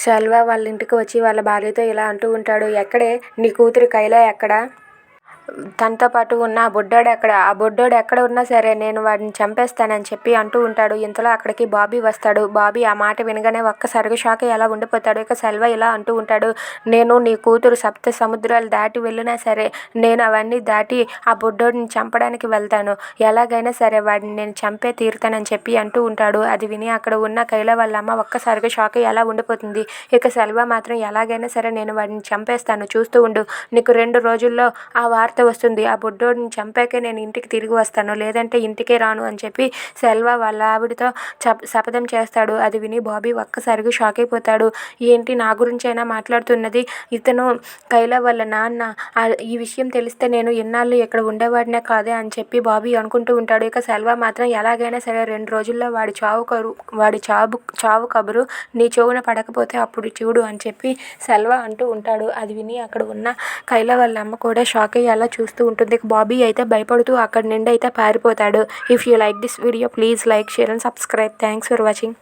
సెల్వ వాళ్ళ ఇంటికి వచ్చి వాళ్ళ భార్యతో ఇలా అంటూ ఉంటాడు. ఎక్కడే? నీ కూతురు కైలా ఎక్కడ? తనతో పాటు ఉన్న ఆ బుడ్డోడు ఎక్కడ ఆ బుడ్డోడు ఎక్కడ ఉన్నా సరే నేను వాడిని చంపేస్తానని చెప్పి అంటూ ఉంటాడు. ఇంతలో అక్కడికి బాబీ వస్తాడు. బాబీ ఆ మాట వినగానే ఒక్కసారిగా షాక్ అయ్యి అలా ఉండిపోతాడు. ఇక సెల్వ ఇలా అంటూ ఉంటాడు నేను నీ కూతురు సప్త సముద్రాలు దాటి వెళ్ళినా సరే నేను అవన్నీ దాటి ఆ బుడ్డోడిని చంపడానికి వెళ్తాను. ఎలాగైనా సరే వాడిని నేను చంపే తీరుతానని చెప్పి అంటూ ఉంటాడు. అది విని అక్కడ ఉన్న కైల వాళ్ళ అమ్మ ఒక్కసారిగా షాక్ అయ్యి అలా ఉండిపోతుంది. ఇక సెల్వ మాత్రం ఎలాగైనా సరే నేను వాడిని చంపేస్తాను. చూస్తూ ఉండు. నీకు రెండు రోజుల్లో ఆ వార్త వస్తుంది. ఆ బుడ్డోడిని చంపాకే నేను ఇంటికి తిరిగి వస్తాను. లేదంటే ఇంటికే రాను అని చెప్పి సెల్వ వాళ్ళ ఆవిడతో చప శపథం చేస్తాడు. అది విని బాబీ ఒక్కసారిగా షాక్ అయిపోతాడు. ఏంటి నా గురించైనా మాట్లాడుతున్నది? ఇతను కైలా వాళ్ళ నాన్న. ఈ విషయం తెలిస్తే నేను ఎన్నాళ్ళు ఇక్కడ ఉండేవాడినే కాదే అని చెప్పి బాబీ అనుకుంటూ ఉంటాడు. ఇక సెల్వ మాత్రం ఎలాగైనా సరే రెండు రోజుల్లో వాడి చావు కరు వాడి చావు చావు కబురు నీ చెవున పడకపోతే అప్పుడు చూడు అని చెప్పి సెల్వ అంటూ ఉంటాడు. అది విని అక్కడ ఉన్న కైలా వాళ్ళ అమ్మ కూడా షాక్ అయ్యి అలా చూస్తూ ఉంటుంది. బాబీ అయితే భయపడుతూ అక్కడి నుండి అయితే పారిపోతాడు. If you like this video please like share and subscribe thanks for watching